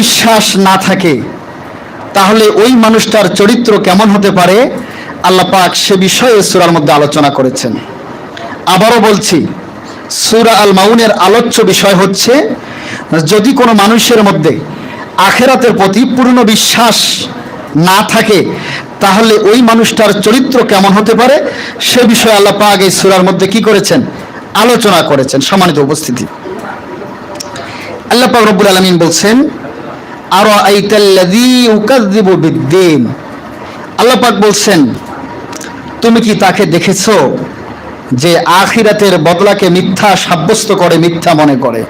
বিশ্বাস না থাকে, তাহলে ওই মানুষটার চরিত্র কেমন হতে পারে? আল্লাহ পাক সে বিষয়ে সুরার মধ্যে আলোচনা করেছেন। আবারও বলছি, সুরা আল মাউনের আলোচ্য বিষয় হচ্ছে, যদি কোনো মানুষের মধ্যে আখেরাতের প্রতি পূর্ণ বিশ্বাস না থাকে, তাহলে ওই মানুষটার চরিত্র কেমন হতে পারে? সে বিষয়ে আল্লাহ পাক এই সুরার মধ্যে কি করেছেন? আলোচনা করেছেন। সম্মানিত উপস্থিতি। আল্লাহ পাক রব্বুল আলামিন বলছেন আর আইতাল্লাযী ইউকাযযিবু বিদ্দীন। আল্লাহ পাক বলছেন, তুমি কি তাকে দেখেছ যে আখিরাতের বদলাকে মিথ্যা সাব্যস্ত করে, মিথ্যা মনে করে?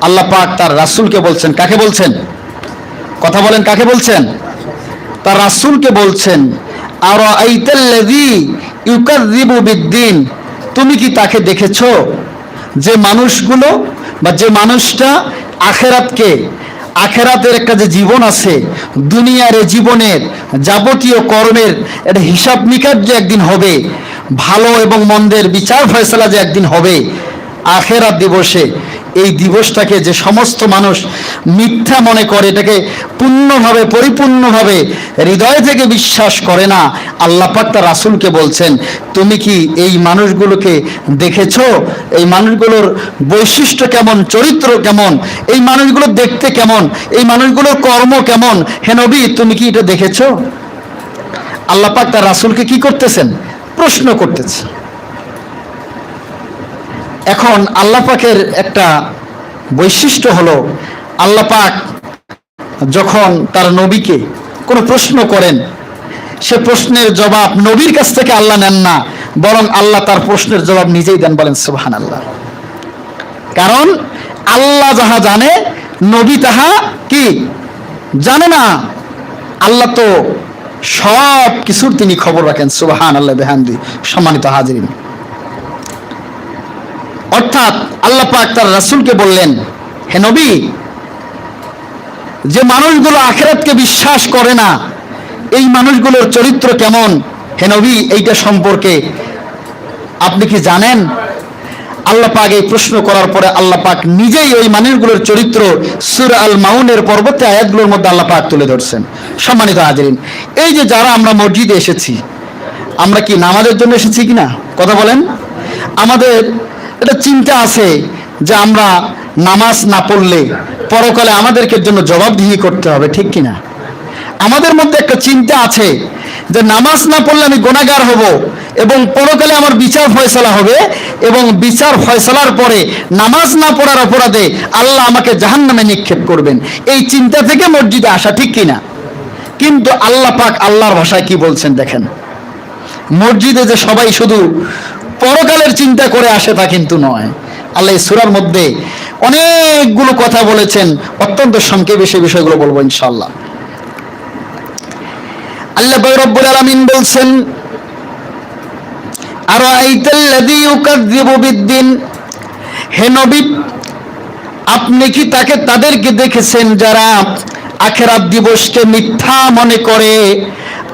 আল্লাহ পাক তার রাসূলকে বলছেন, কাকে বলছেন? কথা বলেন, কাকে বলছেন? তার রাসূলকে বলছেন আর বিদ্দীন। তুমি কি তাকে দেখেছ যে মানুষগুলো বা যে মানুষটা আখেরাতকে আখেরাতের একটা যে জীবন আছে, দুনিয়ার জীবনের যাবতীয় কর্মের একটা হিসাব নিকাশ যে একদিন হবে, ভালো এবং মন্দের বিচার ফয়সলা যে একদিন হবে আখেরাত দিবসে এই দিবসটাকে যে সমস্ত মানুষ মিথ্যা মনে করে, এটাকে পূর্ণভাবে, পরিপূর্ণভাবে হৃদয় থেকে বিশ্বাস করে না, আল্লাহ পাক তার রাসূলকে বলছেন, তুমি কি এই মানুষগুলোকে দেখেছ? এই মানুষগুলোর বৈশিষ্ট্য কেমন? চরিত্র কেমন? এই মানুষগুলো দেখতে কেমন? এই মানুষগুলোর কর্ম কেমন? হে নবী, তুমি কি এটা দেখেছ? আল্লাহ পাক তার রাসূলকে কি করতেছেন? প্রশ্ন করতেছে। এখন আল্লাহ পাকের একটা বৈশিষ্ট্য হলো, আল্লাহ পাক যখন তার নবীকে কোনো প্রশ্ন করেন, সে প্রশ্নের জবাব নবীর কাছ থেকে আল্লাহ নেন না, বরং আল্লাহ তার প্রশ্নের জবাব নিজেই দেন বলেন সুবহান আল্লাহ কারণ আল্লাহ যাহা জানে, নবী তাহা কি? জানে না। আল্লাহ তো সব কিছুর তিনি খবর রাখেন সুবহান আল্লাহ বেহান্দি সম্মানিত হাজিরিন। অর্থাৎ আল্লাহ পাক তার রাসূলকে বললেন, হে নবী, যে মানুষগুলো আখেরাতকে বিশ্বাস করে না, এই মানুষগুলোর চরিত্র কেমন? হে নবী, এইটা সম্পর্কে আপনি কি জানেন? আল্লাহ পাক এই প্রশ্ন করার পরে আল্লাহ পাক নিজেই ওই মানুষগুলোর চরিত্র সুর আল মাউনের পর্বতে আয়াতগুলোর মধ্যে আল্লাহ পাক তুলে ধরছেন। সম্মানিত হাজরিন, এই যে যারা আমরা মসজিদে এসেছি, আমরা কি নামাজের জন্য এসেছি কিনা? কথা বলেন। আমাদের এটা চিন্তা আছে যে আমরা নামাজ না পড়লে পরকালে আমাদেরকে জন্য জবাবদিহি করতে হবে, ঠিক কিনা? আমাদের মধ্যে একটা চিন্তা আছে যে নামাজ না পড়লে আমি গোনাগার হব এবং পরকালে আমার বিচার ফয়সলা হবে এবং বিচার ফয়সলার পরে নামাজ না পড়ার অপরাধে আল্লাহ আমাকে জাহান্নামে নিক্ষেপ করবেন। এই চিন্তা থেকে মসজিদে আসা ঠিক কিনা? কিন্তু আল্লাহ পাক আল্লাহর ভাষায় কি বলছেন দেখেন? মসজিদে যে সবাই শুধু পরকালের চিন্তা করে আসে তা কিন্তু নয়। আল্লাহ সূরার মধ্যে অনেকগুলো কথা বলেছেন। অত্যন্ত সংক্ষেপে সেই বিষয়গুলো বলব ইনশাআল্লাহ। আল্লাহ রব্বুল আলামিন বলছেন আর আইতাল্লাযী ইউকাযযিবু বিদ্দিন? হে নবী, আপনি কি তাকে তাদেরকে দেখেছেন যারা আখেরাত দিবসকে মিথ্যা মনে করে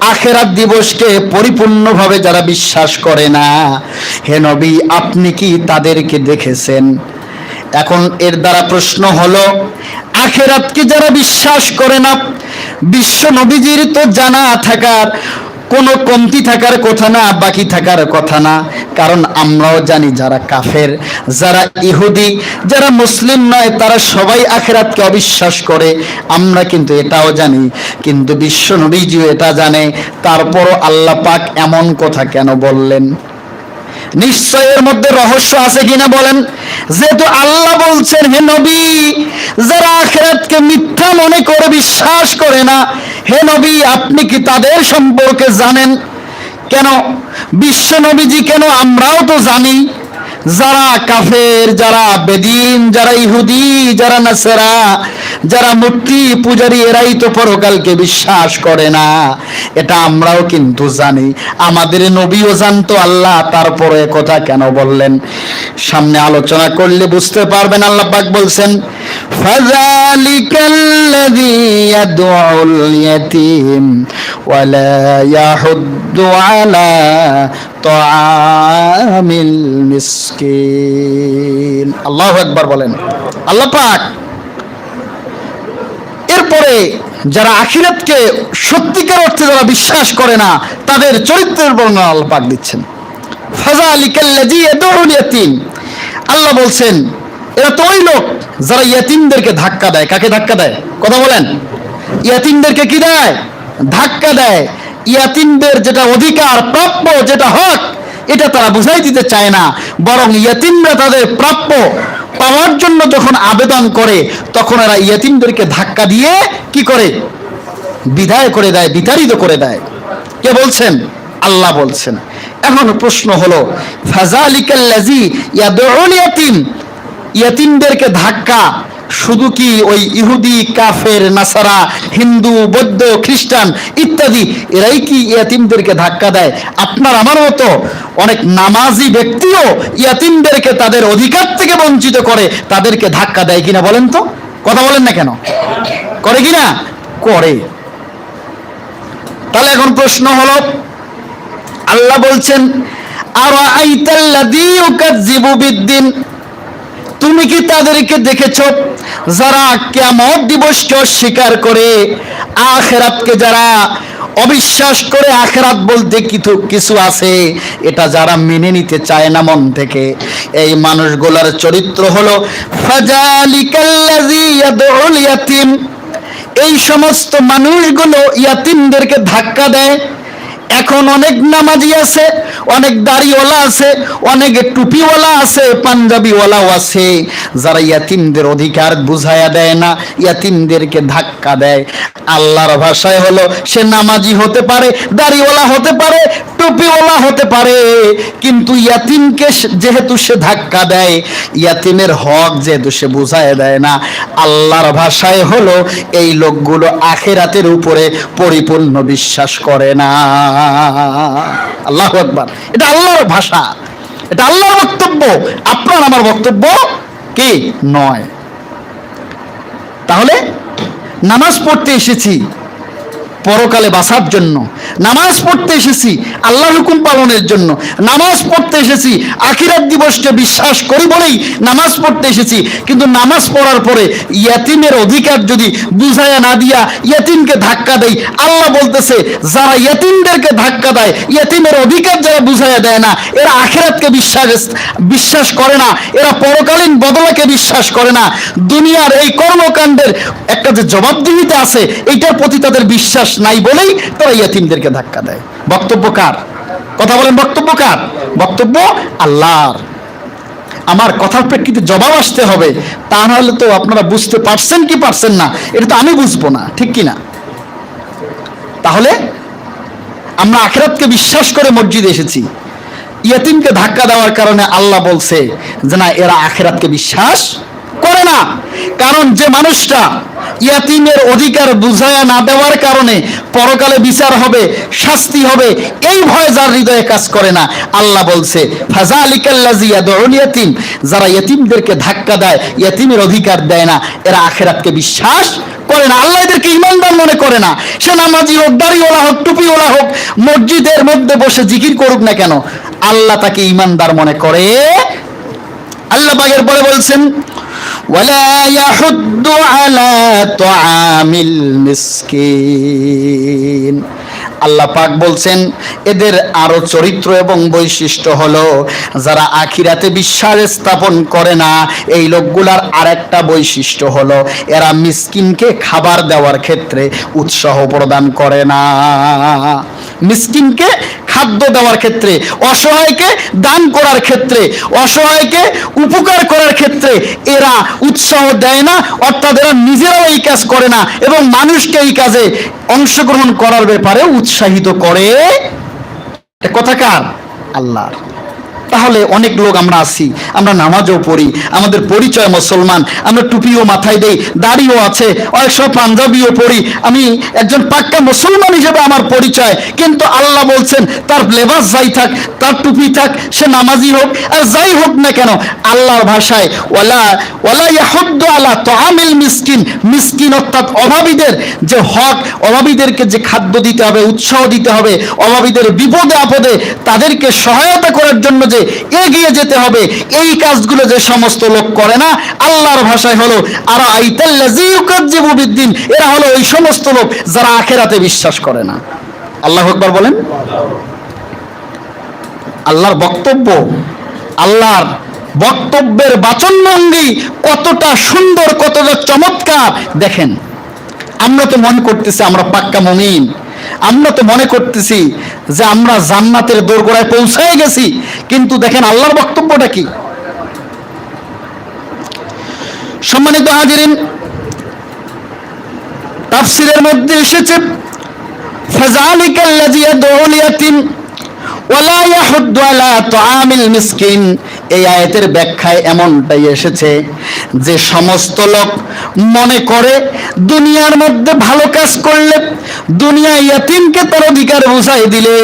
আখেরাত দিবসকে পরিপূর্ণভাবে যারা বিশ্বাস করে না, হে নবী, আপনি কি তাদেরকে দেখেছেন? এখন এর দ্বারা প্রশ্ন হলো, আখেরাতকে যারা বিশ্বাস করে না, বিশ্ব নবীজির তো জানা থাকার কোনো কমতি থাকার কথা না, বাকি থাকার কথা না। কারণ আমরাও জানি যারা কাফের, যারা ইহুদি, যারা মুসলিম নয়, তারা সবাই আখেরাতকে অবিশ্বাস করে। আমরা কিন্তু এটাও জানি, কিন্তু বিশ্ব নবীজিও এটা জানে। তারপরও আল্লাহ পাক এমন কথা কেন বললেন? নিশ্চয় এর মধ্যে রহস্য আছে কিনা বলেন? যেহেতু আল্লাহ বলছেন, হে নবী, যারা আখেরাতকে মিথ্যা মনে করে বিশ্বাস করে না, হে নবী, আপনি কি তাদের সম্পর্কে জানেন? কেন? বিশ্ব নবীজি কেন? আমরাও তো জানি। যারা কাফের, যারা বেদিন, যারা ইহুদি, যারা নাসেরা, যারা মূর্তি পূজারি, এরাই তো পরকালকে বিশ্বাস করে না। এটা আমরাও কিন্তু জানি। আমাদের নবীও জানতো, আল্লাহ তারপরে কথা কেন বললেন? সামনে আলোচনা করলে বুঝতে পারবেন, আল্লাহ পাক বলছেন ফাযালিকাল্লাযী ইয়াদউল ইয়াতীম ওয়ালা ইয়াহুদ্দু আলা তাআমিল মিসকিন আল্লাহু আকবার বলেন। আল্লাহ পাক এর করে যারা আখিরাতকে সত্যিকার অর্থে যারা বিশ্বাস করে না, তাদের চরিত্রের বর্ণনা আল্লাহ পাক দিচ্ছেন। ফাজালিকাল্লাজি ইয়াদউল ইয়াতীম। আল্লাহ বলছেন এরা তো ওই লোক যারা ইয়াতিমদেরকে ধাক্কা দেয়। কাকে ধাক্কা দেয়? কথা বলেন। ইয়াতিমদেরকে কি দেয়? ধাক্কা দেয়। ইয়াতিমদের যেটা অধিকার, প্রাপ্য, যেটা হক, এটা তারা বুঝাই দিতে চায় না। বরং ইয়াতিমরা তাদের প্রাপ্য পাওয়ার জন্য যখন আবেদন করে, তখন এরা ইয়াতিমদেরকে ধাক্কা দিয়ে কি করে? বিদায় করে দেয়, বিতাড়িত করে দেয়। কে বলছেন? আল্লাহ বলছেন। এখন প্রশ্ন হলো ফাজালিকাল্লাজি ইয়াদউল ইয়াতিম ইয়াতিমদেরকে ধাক্কা। শুধু কি ওই ইহুদি, কাফের, নাসারা, হিন্দু, বৌদ্ধ, খ্রিস্টান ইত্যাদি, এরাই কি ইয়াতিমদেরকে ধাক্কা দেয়? আপনার আমার মতো অনেক নামাজি ব্যক্তিও ইয়াতিমদেরকে তাদের অধিকার থেকে বঞ্চিত করে তাদেরকে ধাক্কা দেয় কিনা বলেন তো? কথা বলেন না কেন? করে কিনা? করে। তাহলে এখন প্রশ্ন হলো, আল্লাহ বলছেন আর আইতাল্লাদি ইউকাজ্জিবু বিদ্দিন? তুমি কি তাদেরকে দেখেছ? যারা কিয়ামত দিবসকে অস্বীকার করে, আখেরাতকে যারা অবিশ্বাস করে আখেরাত বলতে কিছু কিছু আছে, এটা যারা মেনে নিতে চায় না মন থেকে। এই মানুষগুলোর চরিত্র হলো এই সমস্ত মানুষগুলো ইয়াতিমদেরকে ধাক্কা দেয়। এখন অনেক নামাজি আছে অনেক দাড়িওয়ালা আছে, অনেক টুপিওয়ালা আছে, পাঞ্জাবিওয়ালাও আছে। যারা ইয়াতিমদের অধিকার বুঝাইয়া দেয় না, ইয়াতিমদেরকে ধাক্কা দেয়। আল্লাহর ভাষায় হলো, সে নামাজি হতে পারে, দাড়িওয়ালা হতে পারে, টুপিওয়ালা হতে পারে। কিন্তু ইয়াতিমকে যেহেতু সে ধাক্কা দেয়, ইয়াতিমের হক যেহেতু সে বুঝায় দেয় না, আল্লাহর ভাষায় হলো, এই লোকগুলো আখেরাতের উপরে পরিপূর্ণ বিশ্বাস করে না। আল্লাহ আকবার। এটা আল্লাহর ভাষা। এটা আল্লাহর বক্তব্য। আপনার আমার বক্তব্য কি? নয়। তাহলে নামাজ পড়তে এসেছি। পরকালে বাঁচার জন্য। নামাজ পড়তে এসেছি আল্লাহ হুকুম পালনের জন্য। নামাজ পড়তে এসেছি আখিরাত দিবসকে বিশ্বাস করি বলেই নামাজ পড়তে এসেছি। কিন্তু নামাজ পড়ার পরে ইয়াতিমের অধিকার যদি বুঝাইয়া না দিয়া ইয়াতিমকে ধাক্কা দেয় আল্লাহ বলতেছে, যারা ইয়াতিমদেরকে ধাক্কা দেয়, ইয়াতিমের অধিকার যারা বুঝাইয়া দেয় না, এরা আখিরাতকে বিশ্বাস বিশ্বাস করে না, এরা পরকালীন বদলাকে বিশ্বাস করে না। দুনিয়ার এই কর্মকাণ্ডের একটা যে জবাবদিহিতা আছে, এটার প্রতি তাদের বিশ্বাস নাই বলেই তারা ইয়াতিমদেরকে ধাক্কা দেয়। বক্তব্য কার? কথা বলেন, বক্তব্য কার? বক্তব্য আল্লাহর। আমার কথার প্রেক্ষিতে জবাব আসতে হবে। তা নাহলে তো আপনারা বুঝতে পারছেন কি পারছেন না, এটা তো আমি বুঝব না, ঠিক কি না? তাহলে আমরা আখেরাতকে বিশ্বাস করে মসজিদে এসেছি। ইয়াতিমকে ধাক্কা দেওয়ার কারণে আল্লাহ বলছে যে, না, এরা আখেরাতকে বিশ্বাস করে না। কারণ যে মানুষটা ইয়াতিমের অধিকার বুঝায়া না দেওয়ার কারণে পরকালে বিচার হবে, শাস্তি হবে, এই ভয় যার হৃদয়ে কাজ করে না। আল্লাহ বলছে ইয়াদউল ইয়াতিম যারা ইয়াতিমদেরকে ধাক্কা দেয়, ইয়াতিমের অধিকার দেয় না, এরা আখেরাতকে বিশ্বাস করে না। আল্লাহ এদেরকে ইমানদার মনে করে না। সে নামাজি হোক, দাড়িওয়ালা হোক টুপি টুপিওয়ালা হোক, মসজিদের মধ্যে বসে জিকির করুক না কেন? আল্লাহ তাকে ইমানদার মনে করে। আল্লাহ পাকের পরে বলছেন ওয়ালা ইয়াহুদ্দু আলা তুআমিল মিসকিন। আল্লাহ পাক বলছেন, এদের আরও চরিত্র এবং বৈশিষ্ট্য হলো, যারা আখিরাতে বিশ্বাস স্থাপন করে না, এই লোকগুলার আরেকটা বৈশিষ্ট্য হলো, এরা মিসকিনকে খাবার দেওয়ার ক্ষেত্রে উৎসাহ প্রদান করে না। মিসকিনকে খাদ্য দেওয়ার ক্ষেত্রে, অসহায়কে দান করার ক্ষেত্রে, অসহায়কে উপকার করার ক্ষেত্রে এরা উৎসাহ দেয় না, অর্থাৎ এরা নিজেরাও এই কাজ করে না এবং মানুষকে এই কাজে অংশগ্রহণ করার ব্যাপারে উৎসাহিত করে। কথাকার কথা কার? আল্লাহর। তাহলে অনেক লোক আমরা আছি, আমরা নামাজও পড়ি, আমাদের পরিচয় মুসলমান, আমরা টুপিও মাথায় দেই, দাড়িও আছে অনেক সময় পাঞ্জাবিও পড়ি, আমি একজন পাক্কা মুসলমান হিসেবে আমার পরিচয়, কিন্তু আল্লাহ বলছেন, তার লেবাস যাই থাক, তার টুপি থাক, সে নামাজি হোক, আর যাই হোক না কেন, আল্লাহর ভাষায়, ওয়ালা ওয়ালা ইয়াহুদ্দু আলা তাআমিল মিসকিন মিসকিন অর্থাৎ অভাবীদের যে হক, অভাবীদেরকে যে খাদ্য দিতে হবে, উৎসাহ দিতে হবে, অভাবীদের বিপদে আপদে তাদেরকে সহায়তা করার জন্য যে এগিয়ে যেতে হবে। এই কাজগুলো যে সমস্ত লোক করে না, আল্লাহর ভাষায় হলো, আর আইতাল্লাজিউকাজ্জিবুবিদ্দিন এরা হলো সমস্ত লোক যারা আখেরাতে বিশ্বাস করে না। আল্লাহ আকবার বলেন। আল্লাহর বক্তব্য, আল্লাহর বক্তব্যের বাচনভঙ্গি কতটা সুন্দর, কতটা চমৎকার, দেখেন। আমরা তো মনে করতেছি আমরা পাক্কা মমিন। আমরা তো মনে করতেছি যে আমরা জান্নাতের দোরগোড়ায় পৌঁছায় গেছি, কিন্তু দেখেন আল্লাহর বক্তব্যটা কি? সম্মানিত হাজিরিন, তাফসিরের মধ্যে এসেছে এই আয়াতের ব্যাখ্যায় এমনটাই এসেছে যে সমস্ত লোক মনে করে, দুনিয়ার মধ্যে ভালো কাজ করলে দুনিয়ায় ইয়াতিমকে তার অধিকার বুঝাই দিলে,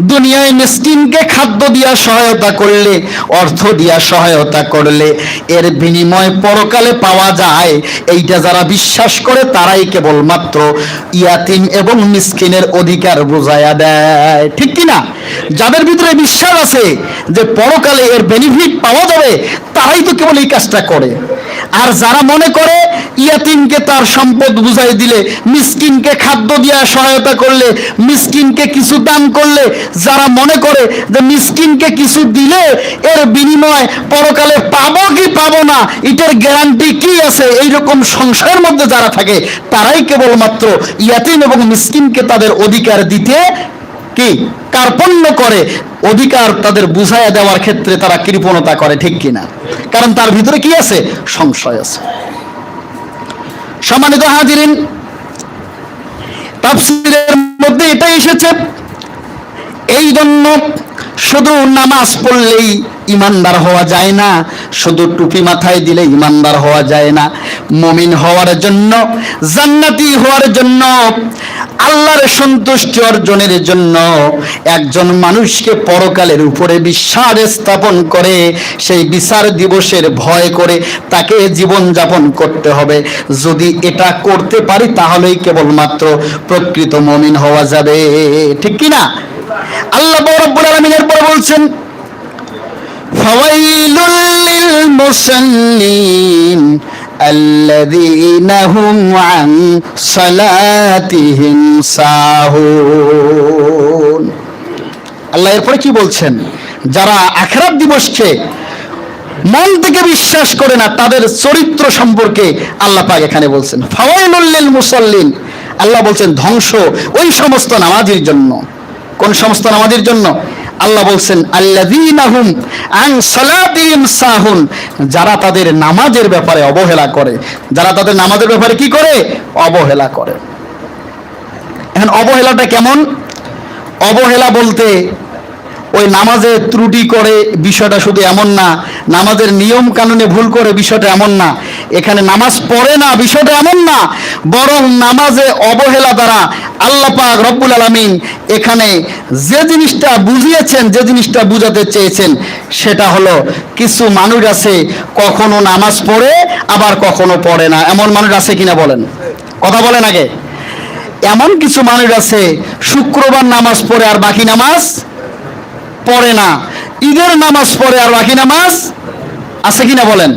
দুনিয়ায় মিসকিনকে খাদ্য দিয়া সহায়তা করলে, অর্থ দিয়া সহায়তা করলে, এর বিনিময় পরকালে পাওয়া যায়। এইটা যারা বিশ্বাস করে, তারাই কেবলমাত্র ইয়াতিম এবং মিসকিনের অধিকার বুঝাইয়া দেয়। ঠিক কি না? যাদের ভিতরে বিশ্বাস আছে যে পরকালে এর বেনিফিট পাওয়া যাবে, তারাই তো কেবল এই কাজটা করে। আর যারা মনে করে ইয়াতিমকে তার সম্পদ বুঝাই দিলে, মিসকিনকে খাদ্য দিয়া সহায়তা করলে, মিসকিনকে কিছু দান করলে, যারা মনে করে যে মিসকিনকে কিছু দিলে, এর বিনিময় পরকালে পাবো কি পাবো না, এটার গ্যারান্টি কি আছে? এইরকম সংশয়ের মধ্যে যারা থাকে, তারাই কেবলমাত্র ইয়াতিম এবং মিসকিনকে তাদের অধিকার দিতে কি? কার্পণ্য করে। অধিকার তাদের বুঝাইয়া দেওয়ার ক্ষেত্রে তারা কৃপণতা করে, ঠিক কিনা? কারণ তার ভিতরে কি আছে? সংশয় আছে। সম্মানিত হাজিরিন, তাফসিরের মধ্যে এটাই এসেছে। এই জন্য শুধু নামাজ পড়লেই ইমানদার হওয়া যায় না। শুধু টুপি মাথায় দিলে ইমানদার হওয়া যায় না। মমিন হওয়ার জন্য, জান্নাতি হওয়ার জন্য, আল্লাহর সন্তুষ্টি অর্জনের জন্য একজন মানুষকে পরকালের উপরে বিশ্বাস স্থাপন করে, সেই বিচার দিবসের ভয় করে তাকে জীবন যাপন করতে হবে। যদি এটা করতে পারি, তাহলেই কেবলমাত্র প্রকৃত মমিন হওয়া যাবে। ঠিক কি না আল্লাহ রব্বুল আলামিনের পরে বলছেন ফাওয়াইলুল লিল মুসাল্লিন الذين هم عن صلاتهم ساهون আল্লাহ এরপরে কি বলছেন যারা আখরাত দিবসকে মন থেকে বিশ্বাস করে না তাদের চরিত্র সম্পর্কে আল্লাহ পাক এখানে বলছেন ফাওয়াইলুল লিল মুসাল্লিন আল্লাহ বলছেন ধ্বংস ওই সমস্ত নামাজির জন্য কোন সমস্ত নামাজের জন্য আল্লাহ বলছেন আল্লাযীনাহুম আন সালাতিহিম সাহুন। যারা তাদের নামাজের ব্যাপারে অবহেলা করে, যারা তাদের নামাজের ব্যাপারে কি করে? অবহেলা করে। এখন অবহেলাটা কেমন? অবহেলা বলতে ওই নামাজে ত্রুটি করে বিষয়টা শুধু এমন না, নামাজের নিয়ম কানুনে ভুল করে বিষয়টা এমন না, এখানে নামাজ পড়ে না বিষয়টা এমন না, বরং নামাজে অবহেলা দ্বারা আল্লাহ পাক রব্বুল আলামিন এখানে যে জিনিসটা বুঝিয়েছেন, যে জিনিসটা বুঝাতে চেয়েছেন, সেটা হলো কিছু মানুষ আছে কখনো নামাজ পড়ে, আবার কখনো পড়ে না। এমন মানুষ আছে কিনা বলেন? কথা বলেন আগে। এমন কিছু মানুষ আছে, শুক্রবার নামাজ পড়ে আর বাকি নামাজ পড়ে না। ঈদের নামাজ পড়ে আর বাকি নামাজ আছে কিনা বলেন?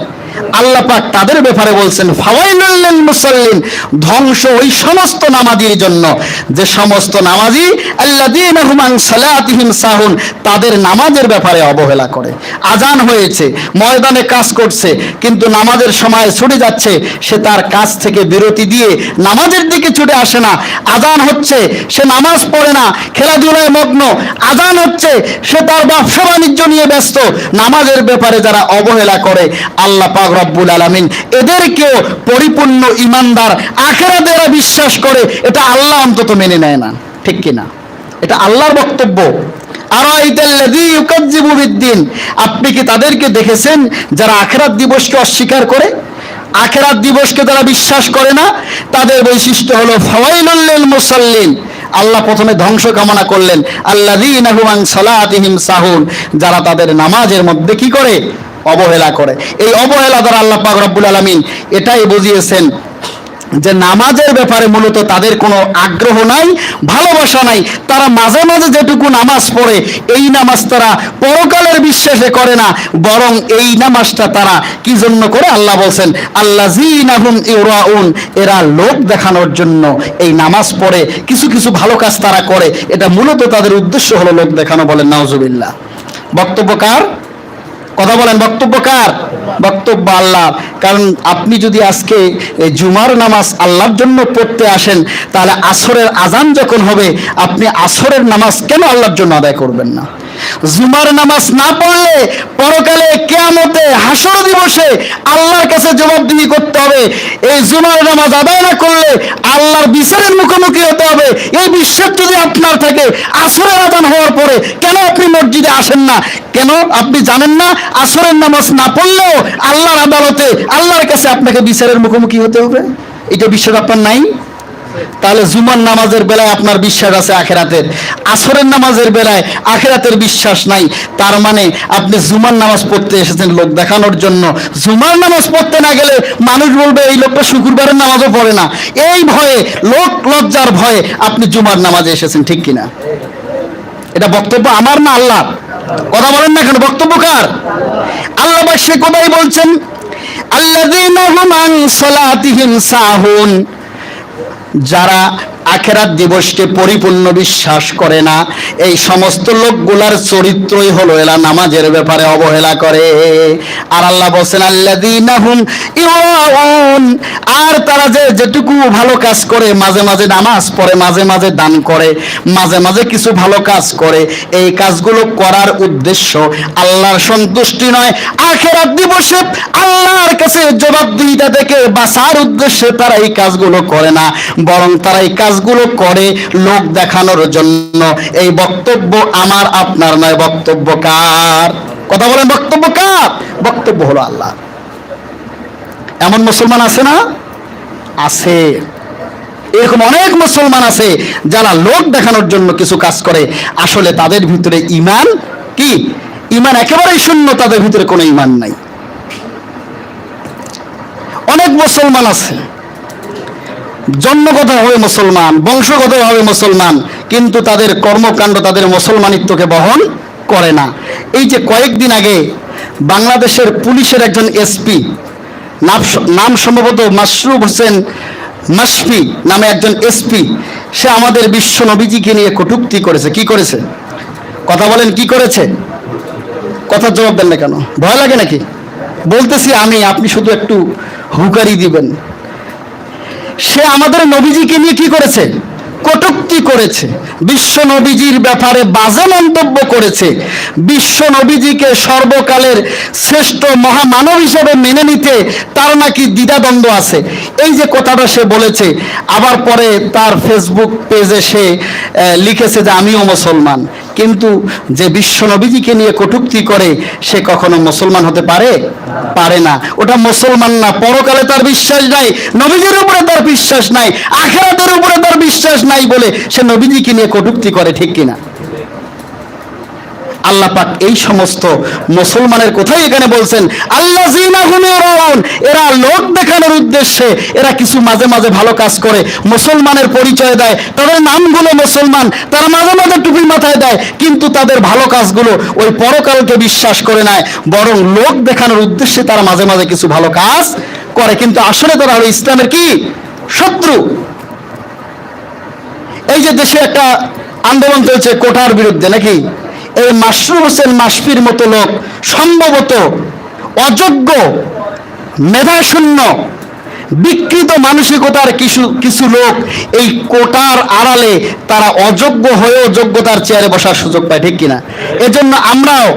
আল্লাহ পাক তাদের ব্যাপারে বলছেন, ফাওয়াইলুল মুসাল্লিন, ধ্বংস ওই সমস্ত নামাজির জন্য। যে সমস্ত নামাজি, আল্লাযীনা হুম আন সালাতিহিম সাহুন, তাদের নামাজের ব্যাপারে অবহেলা করে। আজান হয়েছে, ময়দানে কাজ করছে, কিন্তু নামাজের সময় ছুটে যাচ্ছে, সে তার কাজ থেকে বিরতি দিয়ে নামাজের দিকে ছুটে আসে না। আজান হচ্ছে, সে নামাজ পড়ে না, খেলাধুলায় মগ্ন। আজান হচ্ছে, সে তার ব্যবসা বাণিজ্য নিয়ে ব্যস্ত। নামাজের ব্যাপারে যারা অবহেলা করে, আল্লাহ পাক রব্বুল আলামিন এদেরকেও পরিপূর্ণ ইমানদার আখেরা যারা বিশ্বাস করে, এটা আল্লাহ অন্তত মেনে নেয় না। ঠিক কিনা? এটা আল্লাহর বক্তব্য। আপনি কি তাদেরকে দেখেছেন যারা আখেরাত দিবসকে অস্বীকার করে? আখেরাত দিবসকে যারা বিশ্বাস করে না, তাদের বৈশিষ্ট্য হলো ফাওয়াইলুল লিল মুসাল্লিন আল্লাহ প্রথমে ধ্বংস কামনা করলেন। আল্লাযীনা হুম আন সালাতিহিম সাহুন। যারা তাদের নামাজের মধ্যে কি করে? অবহেলা করে। এই অবহেলা দ্বারা আল্লাহ পাক রব্বুল আলামিন এটাই বুঝিয়েছেন যে নামাজের ব্যাপারে মূলত তাদের কোনো আগ্রহ নাই, ভালোবাসা নাই। তারা মাঝে মাঝে যেটুকু নামাজ পড়ে, এই নামাজ তারা পরকালের বিশ্বাসে করে না, বরং এই নামাজটা তারা কি জন্য করে? আল্লাহ বলছেন আল্লাহ ইউরাউন এরা লোক দেখানোর জন্য এই নামাজ পড়ে, কিছু কিছু ভালো কাজ তারা করে। এটা মূলত তাদের উদ্দেশ্য হলো লোক দেখানো বলেন নাউজুবিল্লাহ। বক্তব্য কার? কথা বলেন, বক্তব্য কার? বক্তব্য আল্লাহ কারণ আপনি যদি আজকে জুমার নামাজ আল্লাহর জন্য পড়তে আসেন, তাহলে আসরের আজান যখন হবে, আপনি আসরের নামাজ কেন আল্লাহর জন্য আদায় করবেন না? জুমার নামাজ না পড়লে পরকালে কেয়ামতে হাসর দিবসে আল্লাহর কাছে জবাবদিহি করতে হবে। এই জুমার নামাজ আদায় না করলে আল্লাহর বিচারের মুখোমুখি হতে হবে। এই বিশ্বাস যদি আপনার থাকে, আসরের আদান হওয়ার পরে কেন আপনি মসজিদে আসেন না? কেন? আপনি জানেন না, আসরের নামাজ না পড়লেও আল্লাহর আদালতে, আল্লাহর কাছে আপনাকে বিচারের মুখোমুখি হতে হবে। এটা বিশ্বাস আপনার নাই? তাহলে জুমার নামাজের বেলায় আপনার বিশ্বাস আছে আখেরাতের? আসরের নামাজের বেলায় আখেরাতের বিশ্বাস নাই। তার মানে আপনি জুমার নামাজ পড়তে এসেছেন লোক দেখানোর জন্য। জুমার নামাজ পড়তে না গেলে মানুষ বলবে, এই লোকটা শুক্রবারের নামাজও পড়ে না। এই ভয়ে, লোক লজ্জার ভয়ে আপনি জুমার নামাজে এসেছেন, ঠিক কিনা? এটা বক্তব্য আমার না আল্লাহ কথা বলেন না কেন, বক্তব্য কার? আল্লাহ সে কোথায় বলছেন সালাতিহিম সাহুন। যারা আখেরাত দিবসকে পরিপূর্ণ বিশ্বাস করে না। এই সমস্ত লোকগুলার চরিত্রই হলো এরা নামাজের ব্যাপারে অবহেলা করে। আর আল্লাহ বলছেন, আল্লাযীনা হুম ইউরাউন। আর তারা যে যেটুকু ভালো কাজ করে, মাঝে মাঝে নামাজ পড়ে, মাঝে মাঝে দান করে, মাঝে মাঝে কিছু ভালো কাজ করে, এই কাজগুলো করার উদ্দেশ্য আল্লাহর সন্তুষ্টি নয়। আখেরাত দিবসে আল্লাহর কাছে জবাবদিহিতা থেকে বাঁচার উদ্দেশ্যে তারা এই কাজগুলো করে না, বরং তারা এই কাজগুলো করে লোক দেখানোর জন্য। এই বক্তব্য আমার, আপনার নয়। বক্তব্য কার? কথা বলেন, বক্তব্য কার? বক্তব্য হলো আল্লাহ। এমন মুসলমান আছে না? আছে। এরকম অনেক মুসলমান আছে যারা লোক দেখানোর জন্য কিছু কাজ করে। আসলে তাদের ভিতরে ইমান কি? ইমান একেবারেই শূন্য, তাদের ভিতরে কোনো ইমান নাই। অনেক মুসলমান আছে জন্মগতভাবে মুসলমান বংশগতভাবে মুসলমান, কিন্তু তাদের কর্মকাণ্ড, তাদের মুসলমানিত্বকে বহন করে না। এই যে কয়েকদিন আগে বাংলাদেশের পুলিশের একজন এসপি নাম সম্ভবত মাসরুফ হোসেন মাসফি নামে একজন এসপি সে আমাদের বিশ্ব নবীজিকে নিয়ে কটুক্তি করেছে। কি করেছে? কথা বলেন, কি করেছে? কথার জবাব দেন না কেন? ভয় লাগে নাকি? বলতেছি আমি, আপনি শুধু একটু হুকারি দিবেন। সে আমাদের নবীজিকে নিয়ে কি করেছে? কটুক্তি করেছে। বিশ্ব নবীজির ব্যাপারে বাজে মন্তব্য করেছে। বিশ্ব নবীজিকে সর্বকালের শ্রেষ্ঠ মহামানব হিসেবে মেনে নিতে তার নাকি দ্বিধাদ্বন্দ্ব আছে। এই যে কথাটা সে বলেছে, আবার পরে তার ফেসবুক পেজে সে লিখেছে যে আমিও মুসলমান। কিন্তু যে বিশ্ব নবীজিকে নিয়ে কটুক্তি করে, সে কখনো মুসলমান হতে পারে? পারে না। ওটা মুসলমান না। পরকালে তার বিশ্বাস নাই, নবীজির উপরে তার বিশ্বাস নাই, আখেরাতের উপরে তার বিশ্বাস নাই বলে সে নবীজিকে নিয়ে কটুক্তি করে, ঠিক কিনা? আল্লাহ পাক এই সমস্ত মুসলমানের কথাই এখানে বলছেন আল্লাহ এরা লোক দেখানোর উদ্দেশ্যে এরা কিছু মাঝে মাঝে ভালো কাজ করে, মুসলমানের পরিচয় দেয়, তাদের নামগুলো মুসলমান, তারা মাঝে মাঝে টুপি মাথায় দেয়, কিন্তু তাদের ভালো কাজগুলো ওই পরকালকে বিশ্বাস করে নেয়, বরং লোক দেখানোর উদ্দেশ্যে তারা মাঝে মাঝে কিছু ভালো কাজ করে। কিন্তু আসলে তারা হলো ইসলামের কি? শত্রু। এই যে দেশে একটা আন্দোলন চলছে কোটার বিরুদ্ধে, নাকি? এই মাসরুম হোসেন মাসফির মতো লোক সম্ভবত অযোগ্য, মেধাশূন্য, বিকৃত মানসিকতার কিছু কিছু লোক এই কোটার আড়ালে তারা অযোগ্য হয়েও যোগ্যতার চেয়ারে বসার সুযোগ পায়, ঠিক কিনা? এজন্য আমরাও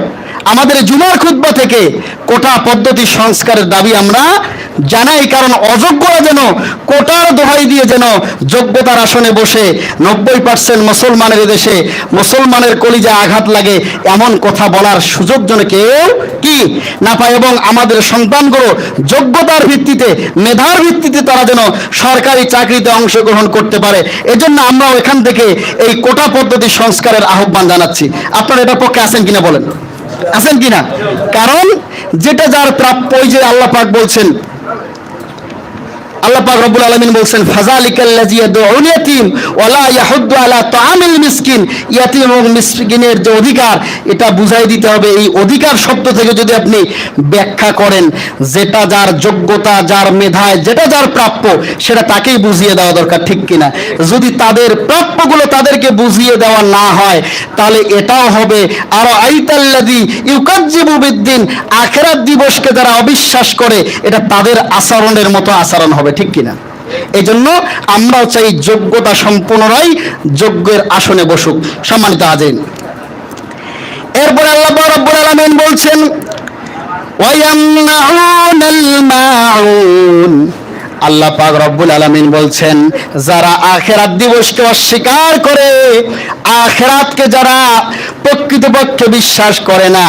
আমাদের জুমার খুদ্া থেকে কোটা পদ্ধতি সংস্কারের দাবি আমরা জানাই, কারণ অযোগ্যরা যেন কোটার দোহাই দিয়ে যেন যোগ্যতার আসনে বসে নব্বই পার্সেন্ট মুসলমানের দেশে মুসলমানের কলিজা আঘাত লাগে, এমন কথা বলার সুযোগ যেন কেউ কি না পায় এবং আমাদের সন্তানগুলো যোগ্যতার ভিত্তিতে, মেধার ভিত্তিতে তারা যেন সরকারি চাকরিতে অংশগ্রহণ করতে পারে। এজন্য আমরাও এখান থেকে এই কোটা পদ্ধতি সংস্কারের আহ্বান জানাচ্ছি। আপনারা এটার পক্ষে আছেন কিনা বলেন। আছেন কিনা? কারণ যেটা যার প্রাপ্য ওই যে আল্লাহ পাক বলছেন আল্লাহ পাক রব্বুল আলামিন বলছেন ইয়াহুদ্দু আলা মিসকিনের যে অধিকার, এটা বুঝাই দিতে হবে। এই অধিকার থেকে যদি আপনি ব্যাখ্যা করেন, যেটা যার যোগ্যতা, যার মেধায়, যেটা যার প্রাপ্য, সেটা তাকেই বুঝিয়ে দেওয়া দরকার, ঠিক কিনা? যদি তাদের প্রাপ্যগুলো তাদেরকে বুঝিয়ে দেওয়া না হয়, তাহলে এটাও হবে, আর আইতাল্লাদি ইউকাজ্জিবু আখেরাত দিবসকে যারা অবিশ্বাস করে, এটা তাদের আচরণের মতো আচরণ হবে। ঠিক কিনা? এই জন্য আমরাও চাই যোগ্যতা সম্পূর্ণরাই যজ্ঞের আসনে বসুক। সম্মানিত হাজির এরপরে আল্লাহ রব্বুল আলামিন বলছেন আল্লাহ পাক রব্বুল আলামিন বলছেন, যারা আখেরাত দিবসকে অস্বীকার করে, আখেরাতকে যারা প্রকৃতপক্ষে বিশ্বাস করে না।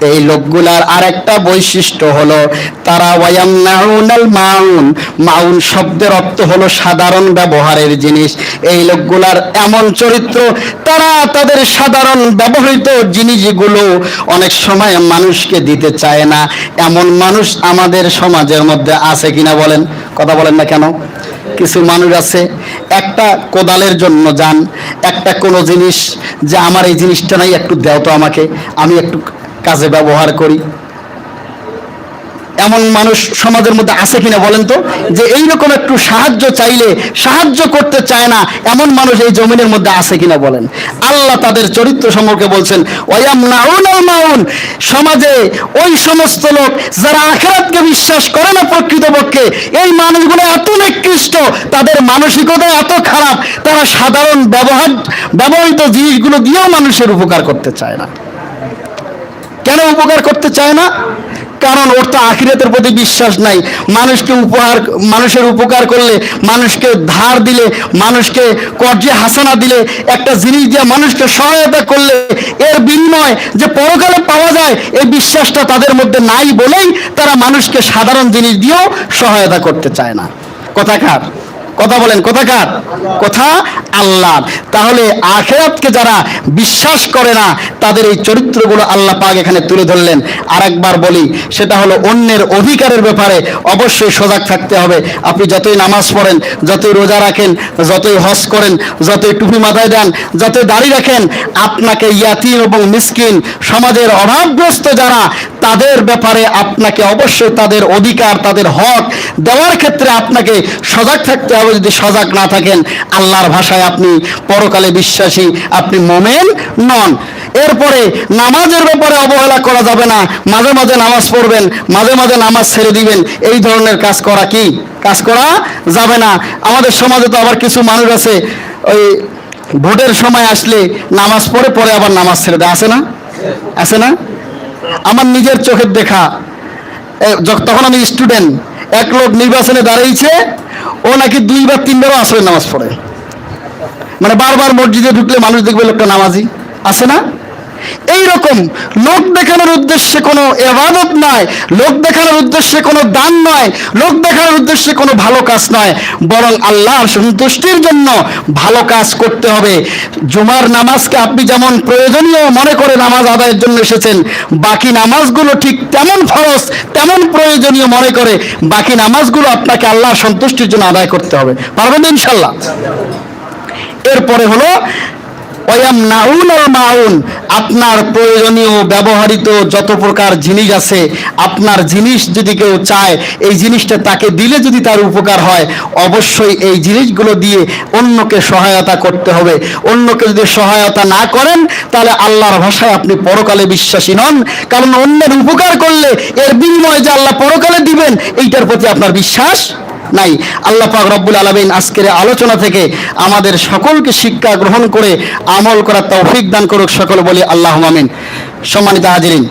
এই লোকগুলার আরেকটা বৈশিষ্ট্য হলো, তারা ওয়ায়ামনাউনাল মাউন। মাউন শব্দের অর্থ হলো সাধারণ ব্যবহারের জিনিস। এই লোকগুলার এমন চরিত্র, তারা তাদের সাধারণ ব্যবহৃত জিনিসগুলো অনেক সময় মানুষকে দিতে চায় না। এমন মানুষ আমাদের সমাজের মধ্যে আছে কিনা বলেন? কথা বলেন না কেন? কিছু মানুষ আছে, একটা কোদালের জন্য যান, একটা কোনো জিনিস যে আমার এই জিনিসটা নাই, একটু দেও তো আমাকে, আমি একটু কাজে ব্যবহার করি। এমন মানুষ সমাজের মধ্যে আছে কিনা বলেন তো? যে এইরকম একটু সাহায্য চাইলে, সাহায্য করতে চায় না, এমন মানুষ এই জমিনের মধ্যে আছে কিনা বলেন? আল্লাহ তাদের চরিত্র সম্পর্কে বলছেন ওয়াম নাউন মাউন সমাজে ওই সমস্ত লোক যারা আখেরাতকে বিশ্বাস করে না প্রকৃতপক্ষে, এই মানুষগুলো এত নিকৃষ্ট, তাদের মানসিকতা এত খারাপ, তারা সাধারণ ব্যবহার, ব্যবহৃত জিনিসগুলো দিয়েও মানুষের উপকার করতে চায় না। কেন উপকার করতে চায় না? কারণ ওর তো আখিরাতের প্রতি বিশ্বাস নাই। মানুষকে উপহার, মানুষের উপকার করলে, মানুষকে ধার দিলে, মানুষকে কর্জে হাসানা দিলে, একটা জিনিস দিয়ে মানুষকে সহায়তা করলে, এর বিনিময় যে পরকালে পাওয়া যায়, এই বিশ্বাসটা তাদের মধ্যে নাই বলেই তারা মানুষকে সাধারণ জিনিস দিয়েও সহায়তা করতে চায় না। কথাকার কথা বলেন কথাকার কথা আল্লাহ। তাহলে আখেরাতকে যারা বিশ্বাস করে না, তাদের এই চরিত্রগুলো আল্লাহ পাক এখানে তুলে ধরলেন। আরেকবার বলি, সেটা হলো অন্যের অধিকারের ব্যাপারে অবশ্যই সজাগ থাকতে হবে। আপনি যতই নামাজ পড়েন, যতই রোজা রাখেন, যতই হজ করেন, যতই টুপি মাথায় দেন, যতই দাড়ি রাখেন, আপনাকে ইয়াতিম এবং মিসকিন সমাজের অভাবগ্রস্ত যারা তাদের ব্যাপারে আপনাকে অবশ্যই তাদের অধিকার, তাদের হক দেওয়ার ক্ষেত্রে আপনাকে সজাগ থাকতে হবে। যদি সজাগ না থাকেন, আল্লাহর ভাষায় আপনি পরকালে বিশ্বাসী, আপনি মোমেন নন। এরপরে নামাজের ব্যাপারে অবহেলা করা যাবে না। মাঝে মাঝে নামাজ পড়বেন, মাঝে মাঝে নামাজ ছেড়ে দিবেন। এই ধরনের কাজ করা কি? কাজ করা যাবে না। আমাদের সমাজে তো আবার কিছু মানুষ আছে, ওই ভোটের সময় আসলে নামাজ পড়ে, পরে আবার নামাজ ছেড়ে দেয়। আছে না? আছে না? আমার নিজের চোখের দেখা। তখন আমি স্টুডেন্ট এক লোক নির্বাচনে দাঁড়িয়েছে, ও নাকি দুইবার, তিনবারও আসরে নামাজ পড়ে। মানে বারবার মসজিদে ঢুকলে মানুষ দেখবে লোকটা নামাজি। আছে না? এই রকম লোক দেখানোর উদ্দেশ্যে কোনো এবাদত নয় লোক দেখানোর উদ্দেশ্যে কোনো দান নয় লোক দেখানোর উদ্দেশ্যে কোনো ভালো কাজ নয় বরং আল্লাহর সন্তুষ্টির জন্য ভালো কাজ করতে হবে। জুমার নামাজকে আপনি যেমন প্রয়োজনীয় মনে করে নামাজ আদায়ের জন্য এসেছেন, বাকি নামাজগুলো ঠিক তেমন ফরজ, তেমন প্রয়োজনীয় মনে করে বাকি নামাজগুলো আপনাকে আল্লাহর সন্তুষ্টির জন্য আদায় করতে হবে। পারবেন ইনশাল্লাহ? এরপরে হলো ওয়াম নাউন আল মাউন, আপনার প্রয়োজনীয় ব্যবহৃত যত প্রকার জিনিস আছে, আপনার জিনিস যদি কেউ চায়, এই জিনিসটা তাকে দিলে যদি তার উপকার হয়, অবশ্যই এই জিনিসগুলো দিয়ে অন্যকে সহায়তা করতে হবে। অন্যকে যদি সহায়তা না করেন, তাহলে আল্লাহর ভাষায় আপনি পরকালে বিশ্বাসী নন। কারণ অন্যের উপকার করলে, এর বিনিময়ে যে আল্লাহ পরকালে দিবেন, এইটার প্রতি আপনার বিশ্বাস নাই। আল্লাহ পাক রব্বুল আলমিন আজকের আলোচনা থেকে আমাদের সকলকে শিক্ষা গ্রহণ করে আমল করার তৌফিক দান করুক সকল বলে আল্লাহ আমিন। সম্মানিত হাজিরিন